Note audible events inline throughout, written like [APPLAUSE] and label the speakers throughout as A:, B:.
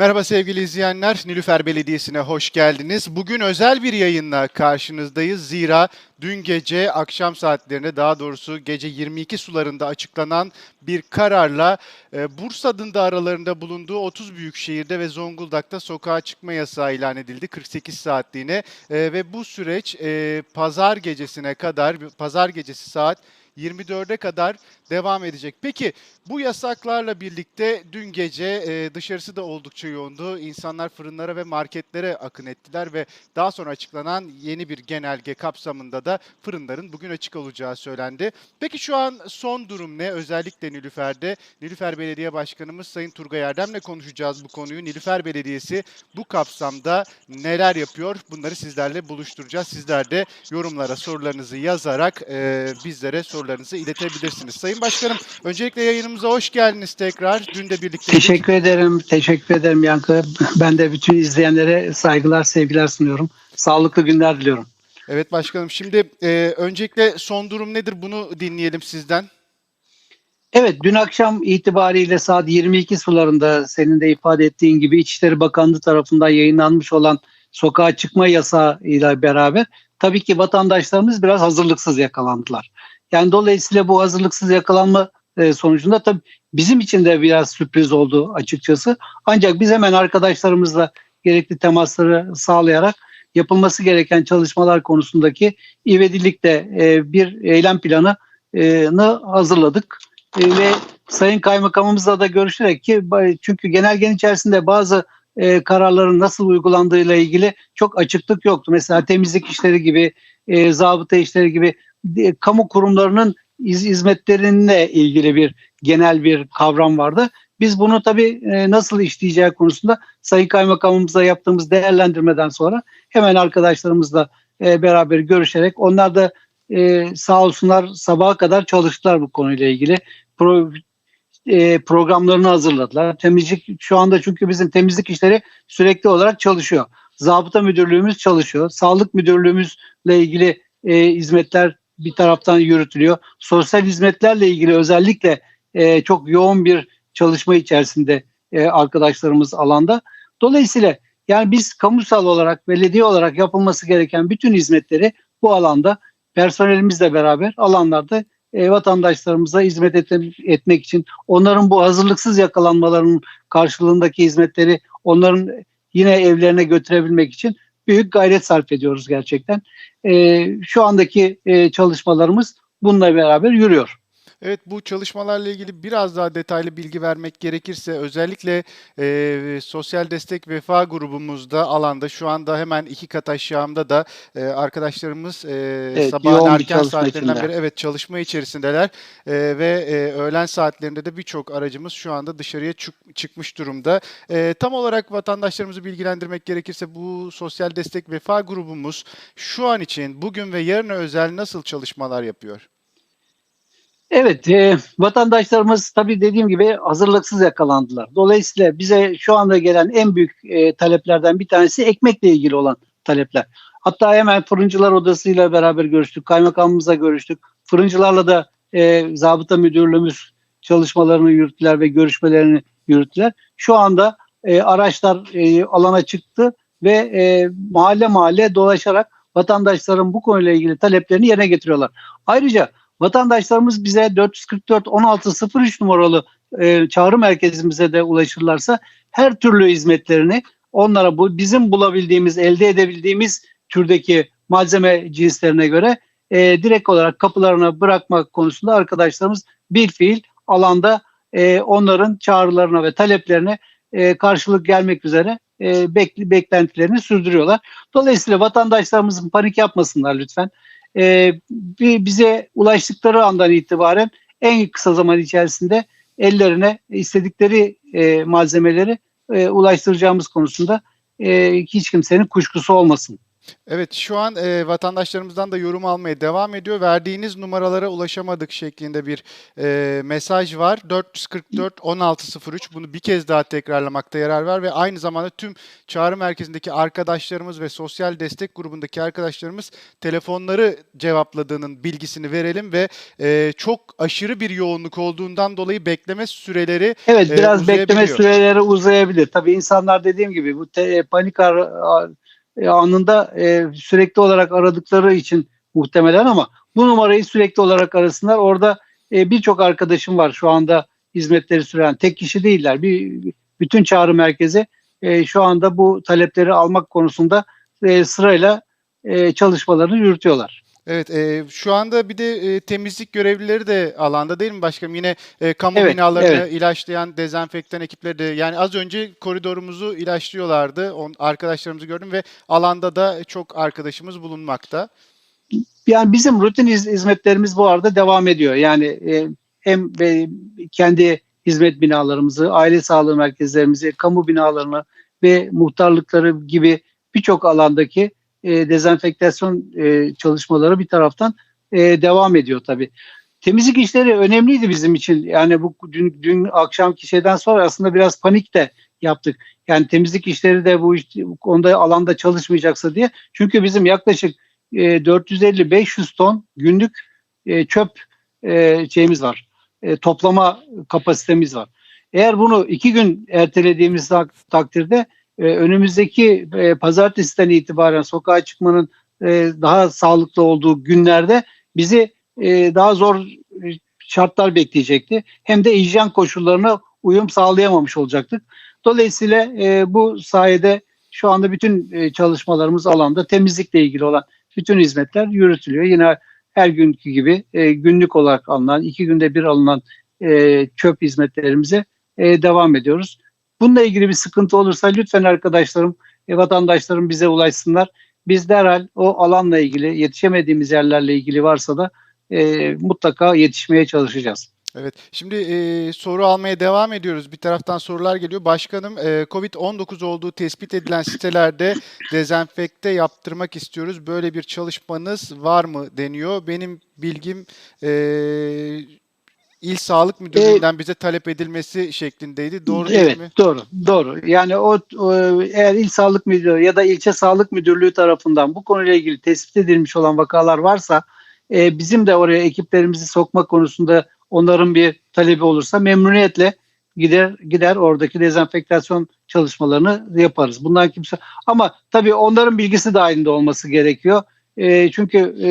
A: Merhaba sevgili izleyenler, Nilüfer Belediyesi'ne hoş geldiniz. Bugün özel bir yayınla karşınızdayız. Zira dün gece akşam saatlerinde daha doğrusu gece 22 sularında açıklanan bir kararla e, Bursa adında aralarında bulunduğu 30 büyük şehirde ve Zonguldak'ta sokağa çıkma yasağı ilan edildi 48 saatliğine E, ve bu süreç e, pazar gecesine kadar, pazar gecesi saat 24'e kadar devam edecek. Peki bu yasaklarla birlikte dün gece e, dışarısı da oldukça yoğundu. İnsanlar fırınlara ve marketlere akın ettiler ve daha sonra açıklanan yeni bir genelge kapsamında da fırınların bugün açık olacağı söylendi. Peki şu an son durum ne? Özellikle Nilüfer'de. Nilüfer Belediye Başkanımız Sayın Turgay Erdem'le konuşacağız bu konuyu. Nilüfer Belediyesi bu kapsamda neler yapıyor? Bunları sizlerle buluşturacağız. Sizler de yorumlara sorularınızı yazarak e, bizlere sorularınızı iletebilirsiniz. Sayın Başkanım öncelikle yayınımıza hoş geldiniz tekrar. Dün de birlikte
B: Teşekkür ederim. Teşekkür ederim Yankı. Ben de bütün izleyenlere saygılar, sevgiler sunuyorum. Sağlıklı günler diliyorum.
A: Evet başkanım şimdi e, öncelikle son durum nedir bunu dinleyelim sizden.
B: Evet, dün akşam itibariyle saat 22 sularında senin de ifade ettiğin gibi İçişleri Bakanlığı tarafından yayınlanmış olan sokağa çıkma yasağı ile beraber tabii ki vatandaşlarımız biraz hazırlıksız yakalandılar. Yani dolayısıyla bu hazırlıksız yakalanma e, sonucunda tabii bizim için de biraz sürpriz oldu açıkçası. Ancak biz hemen arkadaşlarımızla gerekli temasları sağlayarak yapılması gereken çalışmalar konusundaki ivedilikle e, bir eylem planı e, hazırladık. Ve Sayın Kaymakamımızla da görüşerek ki çünkü genelgenin içerisinde bazı kararların nasıl uygulandığıyla ilgili çok açıklık yoktu. Mesela temizlik işleri gibi, e, zabıta işleri gibi kamu kurumlarının iz, hizmetlerinle ilgili bir genel bir kavram vardı. Biz bunu tabii e, nasıl işleyeceği konusunda Sayın Kaymakamımızla yaptığımız değerlendirmeden sonra hemen arkadaşlarımızla e, beraber görüşerek onlar da e, sağ olsunlar sabaha kadar çalıştılar bu konuyla ilgili. Pro, e, programlarını hazırladılar. Temizlik şu anda çünkü bizim temizlik işleri sürekli olarak çalışıyor. Zabıta müdürlüğümüz çalışıyor. Sağlık müdürlüğümüzle ilgili hizmetler bir taraftan yürütülüyor. Sosyal hizmetlerle ilgili özellikle e, çok yoğun bir çalışma içerisinde e, arkadaşlarımız alanda. Dolayısıyla yani biz kamusal olarak, belediye olarak yapılması gereken bütün hizmetleri bu alanda personelimizle beraber alanlarda e, vatandaşlarımıza hizmet et, etmek için onların bu hazırlıksız yakalanmalarının karşılığındaki hizmetleri onların yine evlerine götürebilmek için büyük gayret sarf ediyoruz gerçekten. E, şu andaki e, çalışmalarımız bununla beraber yürüyor.
A: Evet bu çalışmalarla ilgili biraz daha detaylı bilgi vermek gerekirse özellikle e, sosyal destek vefa grubumuzda alanda şu anda hemen iki kat aşağımda da e, arkadaşlarımız e,
B: Evet,
A: sabahın erken saatlerinden
B: içinde.
A: beri evet çalışma içerisindeler E, ve e, öğlen saatlerinde de birçok aracımız şu anda dışarıya çık- çıkmış durumda. E, tam olarak vatandaşlarımızı bilgilendirmek gerekirse bu sosyal destek vefa grubumuz şu an için bugün ve yarına özel nasıl çalışmalar yapıyor?
B: Evet, e, vatandaşlarımız tabii dediğim gibi hazırlıksız yakalandılar. Dolayısıyla bize şu anda gelen en büyük e, taleplerden bir tanesi ekmekle ilgili olan talepler. Hatta hemen fırıncılar odasıyla beraber görüştük, kaymakamımızla görüştük. Fırıncılarla da e, zabıta müdürlüğümüz çalışmalarını yürüttüler ve görüşmelerini yürüttüler. Şu anda e, araçlar e, alana çıktı ve e, mahalle mahalle dolaşarak vatandaşların bu konuyla ilgili taleplerini yerine getiriyorlar. Ayrıca vatandaşlarımız bize 444 1603 numaralı e, çağrı merkezimize de ulaşırlarsa her türlü hizmetlerini onlara bu bizim bulabildiğimiz, elde edebildiğimiz türdeki malzeme cinslerine göre e, direkt olarak kapılarına bırakmak konusunda arkadaşlarımız bir fiil alanda e, onların çağrılarına ve taleplerine e, karşılık gelmek üzere e, bekli, beklentilerini sürdürüyorlar. Dolayısıyla vatandaşlarımızın panik yapmasınlar lütfen e, bize ulaştıkları andan itibaren en kısa zaman içerisinde ellerine istedikleri e, malzemeleri e, ulaştıracağımız konusunda e, hiç kimsenin kuşkusu olmasın.
A: Evet şu an e, vatandaşlarımızdan da yorum almaya devam ediyor. Verdiğiniz numaralara ulaşamadık şeklinde bir e, mesaj var. 444 1603 bunu bir kez daha tekrarlamakta yarar var ve aynı zamanda tüm çağrı merkezindeki arkadaşlarımız ve sosyal destek grubundaki arkadaşlarımız telefonları cevapladığının bilgisini verelim ve e, çok aşırı bir yoğunluk olduğundan dolayı bekleme süreleri
B: Evet
A: e,
B: biraz bekleme
A: uzayabiliyor.
B: süreleri uzayabilir. Tabii insanlar dediğim gibi bu te- panik ar- e, anında e, sürekli olarak aradıkları için muhtemelen ama bu numarayı sürekli olarak arasınlar. Orada e, birçok arkadaşım var şu anda hizmetleri süren. Tek kişi değiller. Bir bütün çağrı merkezi e, şu anda bu talepleri almak konusunda e, sırayla e, çalışmalarını yürütüyorlar.
A: Evet, e, şu anda bir de e, temizlik görevlileri de alanda değil mi başkanım? Yine e, kamu
B: Evet,
A: binalarını
B: evet.
A: ilaçlayan dezenfektan ekipleri de yani az önce koridorumuzu ilaçlıyorlardı. On, arkadaşlarımızı gördüm ve alanda da çok arkadaşımız bulunmakta.
B: Yani bizim rutin hiz- hizmetlerimiz bu arada devam ediyor. Yani e, hem e, kendi hizmet binalarımızı, aile sağlığı merkezlerimizi, kamu binalarını ve muhtarlıkları gibi birçok alandaki e, dezenfektasyon e, çalışmaları bir taraftan e, devam ediyor tabii. Temizlik işleri önemliydi bizim için. Yani bu dün, dün akşamki şeyden sonra aslında biraz panik de yaptık. Yani temizlik işleri de bu iş- bu konuda alanda çalışmayacaksa diye. Çünkü bizim yaklaşık e, 450-500 ton günlük e, çöp e, şeyimiz var. E, toplama kapasitemiz var. Eğer bunu iki gün ertelediğimiz tak- takdirde e, önümüzdeki e, pazartesiden itibaren sokağa çıkmanın e, daha sağlıklı olduğu günlerde bizi e, daha zor e, şartlar bekleyecekti. Hem de hijyen koşullarına uyum sağlayamamış olacaktık. Dolayısıyla e, bu sayede şu anda bütün e, çalışmalarımız alanda temizlikle ilgili olan bütün hizmetler yürütülüyor. Yine her günkü gibi e, günlük olarak alınan, iki günde bir alınan e, çöp hizmetlerimize e, devam ediyoruz. Bununla ilgili bir sıkıntı olursa lütfen arkadaşlarım, vatandaşlarım bize ulaşsınlar. Biz derhal o alanla ilgili, yetişemediğimiz yerlerle ilgili varsa da e, mutlaka yetişmeye çalışacağız.
A: Evet. Şimdi e, soru almaya devam ediyoruz. Bir taraftan sorular geliyor. Başkanım, e, COVID-19 olduğu tespit edilen sitelerde [LAUGHS] dezenfekte yaptırmak istiyoruz. Böyle bir çalışmanız var mı deniyor. Benim bilgim e, İl Sağlık Müdürlüğü'nden bize talep edilmesi şeklindeydi. Doğru değil
B: evet,
A: mi?
B: doğru, doğru. Yani o, eğer il sağlık müdürü ya da ilçe sağlık müdürlüğü tarafından bu konuyla ilgili tespit edilmiş olan vakalar varsa e, bizim de oraya ekiplerimizi sokma konusunda onların bir talebi olursa memnuniyetle gider gider oradaki dezenfektasyon çalışmalarını yaparız. Bundan kimse ama tabii onların bilgisi dahilinde olması gerekiyor. E, çünkü e,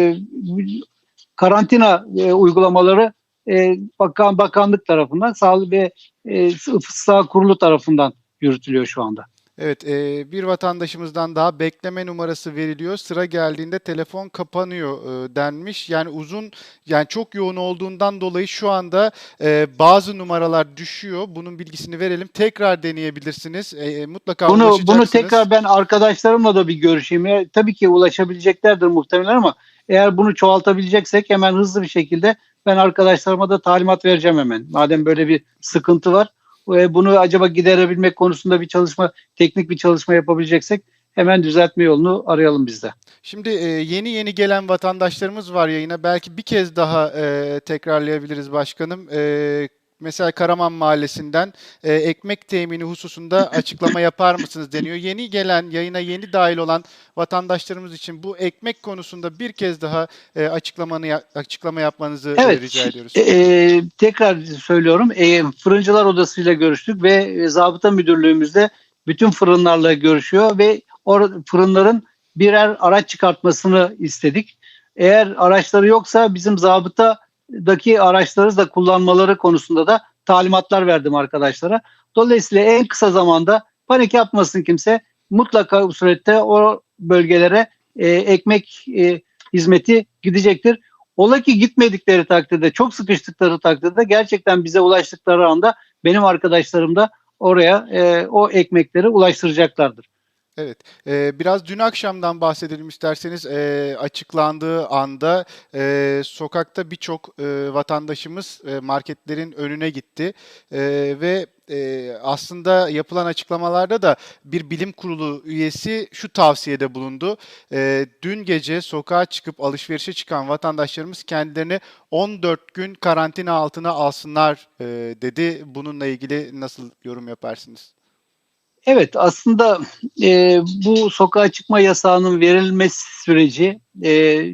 B: karantina e, uygulamaları e, bakan bakanlık tarafından sağlık ve e, Ifıslah Kurulu tarafından yürütülüyor şu anda.
A: Evet, e, bir vatandaşımızdan daha bekleme numarası veriliyor. Sıra geldiğinde telefon kapanıyor e, denmiş. Yani uzun, yani çok yoğun olduğundan dolayı şu anda e, bazı numaralar düşüyor. Bunun bilgisini verelim. Tekrar deneyebilirsiniz. E, e, mutlaka
B: Bunu
A: ulaşacaksınız.
B: bunu tekrar ben arkadaşlarımla da bir görüşeyim. Ya, tabii ki ulaşabileceklerdir muhtemelen ama eğer bunu çoğaltabileceksek hemen hızlı bir şekilde ben arkadaşlarıma da talimat vereceğim hemen. Madem böyle bir sıkıntı var. e, Bunu acaba giderebilmek konusunda bir çalışma, teknik bir çalışma yapabileceksek hemen düzeltme yolunu arayalım biz de.
A: Şimdi e, yeni yeni gelen vatandaşlarımız var yayına. Belki bir kez daha e, tekrarlayabiliriz başkanım. Mesela Karaman Mahallesi'nden e, ekmek temini hususunda [LAUGHS] açıklama yapar mısınız deniyor. Yeni gelen, yayına yeni dahil olan vatandaşlarımız için bu ekmek konusunda bir kez daha e, açıklamanı açıklama yapmanızı
B: Evet.
A: rica ediyoruz.
B: E, e, tekrar söylüyorum. E, fırıncılar odasıyla görüştük ve e, zabıta müdürlüğümüzde bütün fırınlarla görüşüyor ve o fırınların birer araç çıkartmasını istedik. Eğer araçları yoksa bizim zabıtadaki araçları da kullanmaları konusunda da talimatlar verdim arkadaşlara. Dolayısıyla en kısa zamanda panik yapmasın kimse. Mutlaka bu surette o bölgelere e, ekmek e, hizmeti gidecektir. Ola ki gitmedikleri takdirde, çok sıkıştıkları takdirde gerçekten bize ulaştıkları anda benim arkadaşlarım da oraya e, o ekmekleri ulaştıracaklardır.
A: Evet. Ee, biraz dün akşamdan bahsedelim isterseniz. Ee, açıklandığı anda e, sokakta birçok e, vatandaşımız e, marketlerin önüne gitti E, ve e, aslında yapılan açıklamalarda da bir bilim kurulu üyesi şu tavsiyede bulundu. E, dün gece sokağa çıkıp alışverişe çıkan vatandaşlarımız kendilerini 14 gün karantina altına alsınlar e, dedi. Bununla ilgili nasıl yorum yaparsınız?
B: Evet aslında e, bu sokağa çıkma yasağının verilmesi süreci e,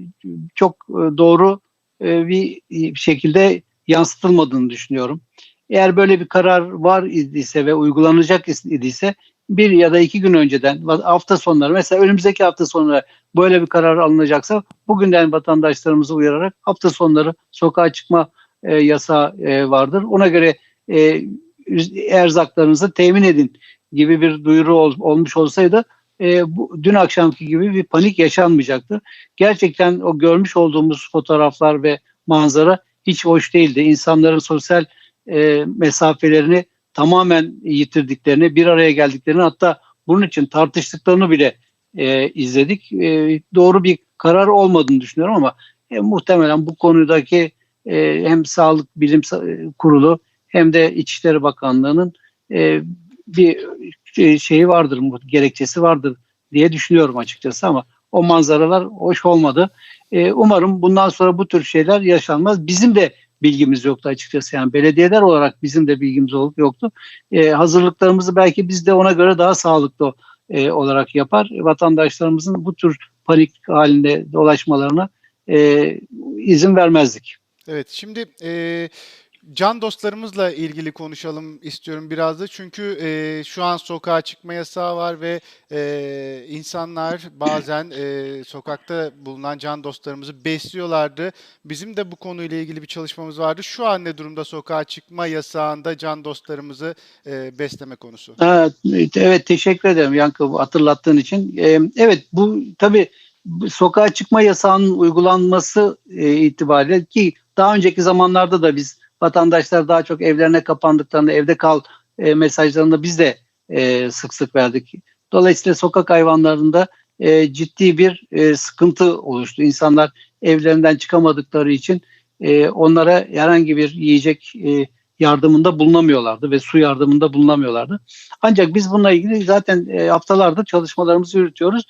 B: çok e, doğru e, bir şekilde yansıtılmadığını düşünüyorum. Eğer böyle bir karar var idiyse ve uygulanacak idiyse bir ya da iki gün önceden hafta sonları mesela önümüzdeki hafta sonları böyle bir karar alınacaksa bugünden vatandaşlarımızı uyararak hafta sonları sokağa çıkma e, yasağı e, vardır. Ona göre e, erzaklarınızı temin edin gibi bir duyuru ol, olmuş olsaydı e, bu, dün akşamki gibi bir panik yaşanmayacaktı. Gerçekten o görmüş olduğumuz fotoğraflar ve manzara hiç hoş değildi. İnsanların sosyal e, mesafelerini tamamen yitirdiklerini, bir araya geldiklerini hatta bunun için tartıştıklarını bile e, izledik. E, doğru bir karar olmadığını düşünüyorum ama e, muhtemelen bu konudaki e, hem Sağlık Bilim Kurulu hem de İçişleri Bakanlığı'nın e, bir şeyi vardır, gerekçesi vardır diye düşünüyorum açıkçası ama o manzaralar hoş olmadı. E, umarım bundan sonra bu tür şeyler yaşanmaz. Bizim de bilgimiz yoktu açıkçası. Yani belediyeler olarak bizim de bilgimiz yoktu. E, hazırlıklarımızı belki biz de ona göre daha sağlıklı e, olarak yapar. Vatandaşlarımızın bu tür panik halinde dolaşmalarına e, izin vermezdik.
A: Evet şimdi e, can dostlarımızla ilgili konuşalım istiyorum biraz da. Çünkü e, şu an sokağa çıkma yasağı var ve e, insanlar bazen e, sokakta bulunan can dostlarımızı besliyorlardı. Bizim de bu konuyla ilgili bir çalışmamız vardı. Şu an ne durumda sokağa çıkma yasağında can dostlarımızı e, besleme konusu?
B: Evet, evet teşekkür ederim Yankı hatırlattığın için. E, evet bu tabii sokağa çıkma yasağının uygulanması e, itibariyle ki daha önceki zamanlarda da biz vatandaşlar daha çok evlerine kapandıklarında evde kal e, mesajlarını biz de e, sık sık verdik. Dolayısıyla sokak hayvanlarında e, ciddi bir e, sıkıntı oluştu. İnsanlar evlerinden çıkamadıkları için e, onlara herhangi bir yiyecek e, yardımında bulunamıyorlardı ve su yardımında bulunamıyorlardı. Ancak biz bununla ilgili zaten e, haftalardır çalışmalarımızı yürütüyoruz.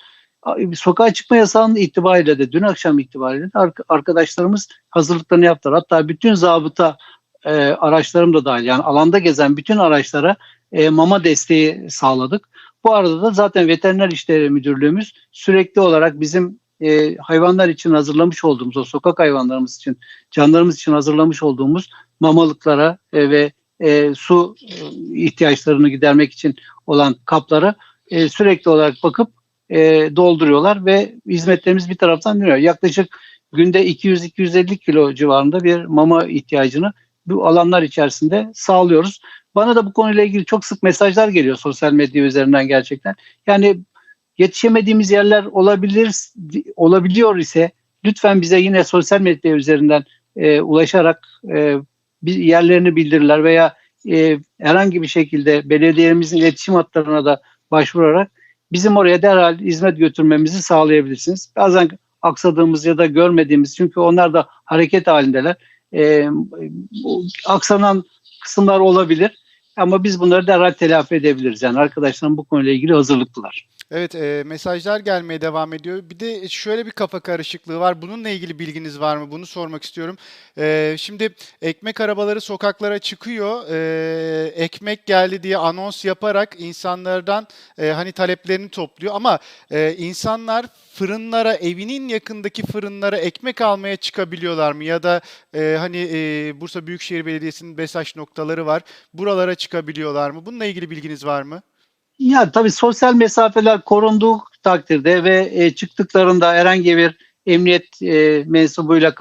B: Sokağa çıkma yasağının itibariyle de dün akşam itibariyle de arkadaşlarımız hazırlıklarını yaptılar. Hatta bütün zabıta e, araçlarım da dahil yani alanda gezen bütün araçlara e, mama desteği sağladık. Bu arada da zaten veteriner işleri müdürlüğümüz sürekli olarak bizim e, hayvanlar için hazırlamış olduğumuz o sokak hayvanlarımız için canlarımız için hazırlamış olduğumuz mamalıklara e, ve e, su ihtiyaçlarını gidermek için olan kaplara e, sürekli olarak bakıp e, dolduruyorlar ve hizmetlerimiz bir taraftan dönüyor. Yaklaşık günde 200-250 kilo civarında bir mama ihtiyacını bu alanlar içerisinde sağlıyoruz. Bana da bu konuyla ilgili çok sık mesajlar geliyor sosyal medya üzerinden gerçekten. Yani yetişemediğimiz yerler olabilir olabiliyor ise lütfen bize yine sosyal medya üzerinden e, ulaşarak e, bir yerlerini bildirirler veya e, herhangi bir şekilde belediyemizin iletişim hatlarına da başvurarak bizim oraya derhal hizmet götürmemizi sağlayabilirsiniz. Bazen aksadığımız ya da görmediğimiz çünkü onlar da hareket halindeler e, aksanan kısımlar olabilir. Ama biz bunları derhal telafi edebiliriz. Yani arkadaşlarım bu konuyla ilgili hazırlıklılar.
A: Evet e, mesajlar gelmeye devam ediyor. Bir de şöyle bir kafa karışıklığı var. Bununla ilgili bilginiz var mı? Bunu sormak istiyorum. E, şimdi ekmek arabaları sokaklara çıkıyor. E, ekmek geldi diye anons yaparak insanlardan e, hani taleplerini topluyor. Ama e, insanlar fırınlara, evinin yakındaki fırınlara ekmek almaya çıkabiliyorlar mı? Ya da e, hani e, Bursa Büyükşehir Belediyesi'nin BESAŞ noktaları var. Buralara çıkabiliyorlar mı? Bununla ilgili bilginiz var mı?
B: Ya tabii sosyal mesafeler korunduğu takdirde ve e, çıktıklarında herhangi bir emniyet e, mensubuyla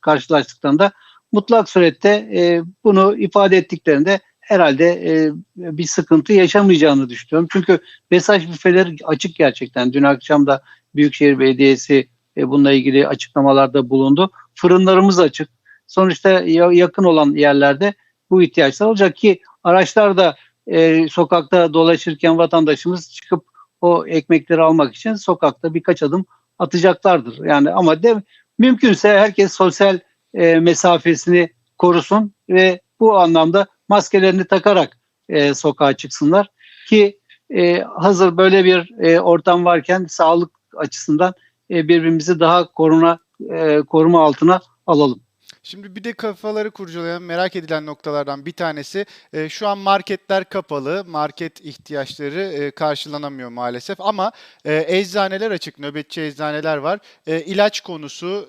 B: karşılaştıklarında mutlak surette e, bunu ifade ettiklerinde herhalde e, bir sıkıntı yaşamayacağını düşünüyorum. Çünkü mesaj büfeleri açık gerçekten. Dün akşam da Büyükşehir Belediyesi e, bununla ilgili açıklamalarda bulundu. Fırınlarımız açık. Sonuçta yakın olan yerlerde bu ihtiyaçlar olacak ki araçlar da e, sokakta dolaşırken vatandaşımız çıkıp o ekmekleri almak için sokakta birkaç adım atacaklardır. Yani ama de mümkünse herkes sosyal e, mesafesini korusun ve bu anlamda maskelerini takarak e, sokağa çıksınlar ki e, hazır böyle bir e, ortam varken sağlık açısından e, birbirimizi daha koruna e, koruma altına alalım.
A: Şimdi bir de kafaları kurcalayan, merak edilen noktalardan bir tanesi e, şu an marketler kapalı, market ihtiyaçları e, karşılanamıyor maalesef ama e, eczaneler açık, nöbetçi eczaneler var. E, ilaç konusu,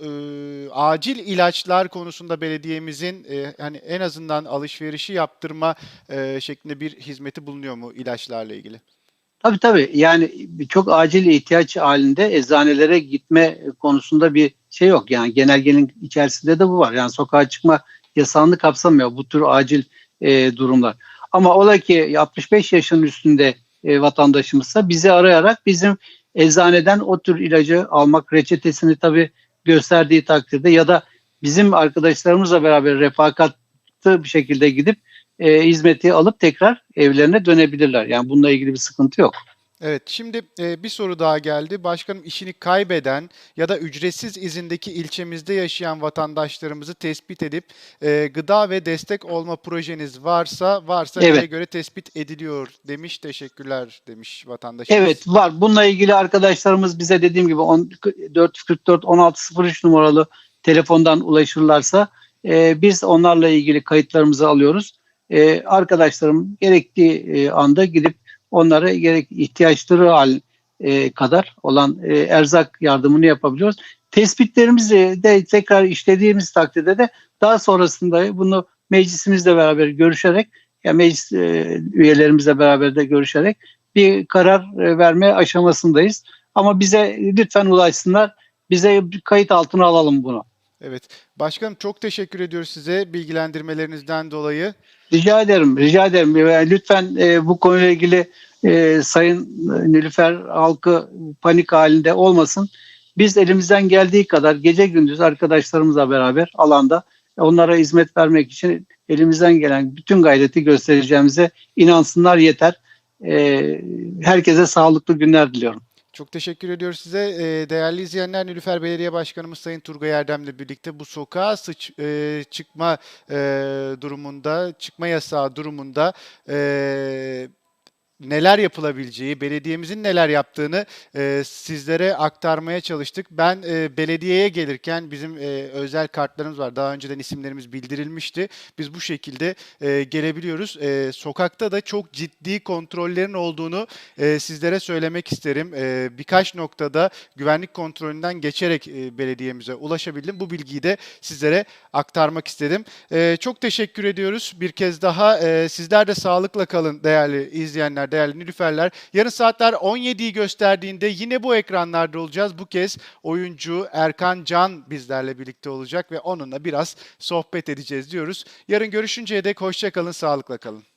A: acil ilaçlar konusunda belediyemizin e, hani en azından alışverişi yaptırma şeklinde bir hizmeti bulunuyor mu ilaçlarla ilgili?
B: Tabii tabii yani çok acil ihtiyaç halinde eczanelere gitme konusunda bir şey yok. Yani genelgenin içerisinde de bu var. Yani sokağa çıkma yasağını kapsamıyor bu tür acil e, durumlar. Ama ola ki 65 yaşın üstünde e, vatandaşımızsa bizi arayarak bizim eczaneden o tür ilacı almak reçetesini tabii gösterdiği takdirde ya da bizim arkadaşlarımızla beraber refakatlı bir şekilde gidip e, hizmeti alıp tekrar evlerine dönebilirler. Yani bununla ilgili bir sıkıntı yok.
A: Evet, şimdi e, bir soru daha geldi. Başkanım işini kaybeden ya da ücretsiz izindeki ilçemizde yaşayan vatandaşlarımızı tespit edip e, gıda ve destek olma projeniz varsa varsa
B: Evet.
A: neye göre tespit ediliyor demiş. Teşekkürler demiş vatandaşımız.
B: Evet var. Bununla ilgili arkadaşlarımız bize dediğim gibi 10 444 1603 numaralı telefondan ulaşırlarsa e, biz onlarla ilgili kayıtlarımızı alıyoruz. E, arkadaşlarım gerektiği e, anda gidip onlara gerek ihtiyaçları hal e, kadar olan e, erzak yardımını yapabiliyoruz. Tespitlerimizi de tekrar işlediğimiz takdirde de daha sonrasında bunu meclisimizle beraber görüşerek ya meclis e, üyelerimizle beraber de görüşerek bir karar e, verme aşamasındayız. Ama bize lütfen ulaşsınlar. Bize kayıt altına alalım bunu.
A: Evet. Başkanım çok teşekkür ediyoruz size bilgilendirmelerinizden dolayı.
B: Rica ederim, rica ederim. Ve Lütfen e, bu konuyla ilgili e, Sayın Nilüfer halkı panik halinde olmasın. Biz elimizden geldiği kadar gece gündüz arkadaşlarımızla beraber alanda onlara hizmet vermek için elimizden gelen bütün gayreti göstereceğimize inansınlar yeter. E, herkese sağlıklı günler diliyorum.
A: Çok teşekkür ediyoruz size. Ee, değerli izleyenler, Nilüfer Belediye Başkanımız Sayın Turgay Erdem'le birlikte bu sokağa sıç, e, çıkma e, durumunda, çıkma yasağı durumunda e, neler yapılabileceği, belediyemizin neler yaptığını e, sizlere aktarmaya çalıştık. Ben e, belediyeye gelirken bizim e, özel kartlarımız var. Daha önceden isimlerimiz bildirilmişti. Biz bu şekilde e, gelebiliyoruz. E, sokakta da çok ciddi kontrollerin olduğunu e, sizlere söylemek isterim. E, birkaç noktada güvenlik kontrolünden geçerek e, belediyemize ulaşabildim. Bu bilgiyi de sizlere aktarmak istedim. E, çok teşekkür ediyoruz. Bir kez daha e, sizler de sağlıkla kalın değerli izleyenler, değerli nilüferler. Yarın saatler 17'yi gösterdiğinde yine bu ekranlarda olacağız. Bu kez oyuncu Erkan Can bizlerle birlikte olacak ve onunla biraz sohbet edeceğiz diyoruz. Yarın görüşünceye dek hoşça kalın, sağlıkla kalın.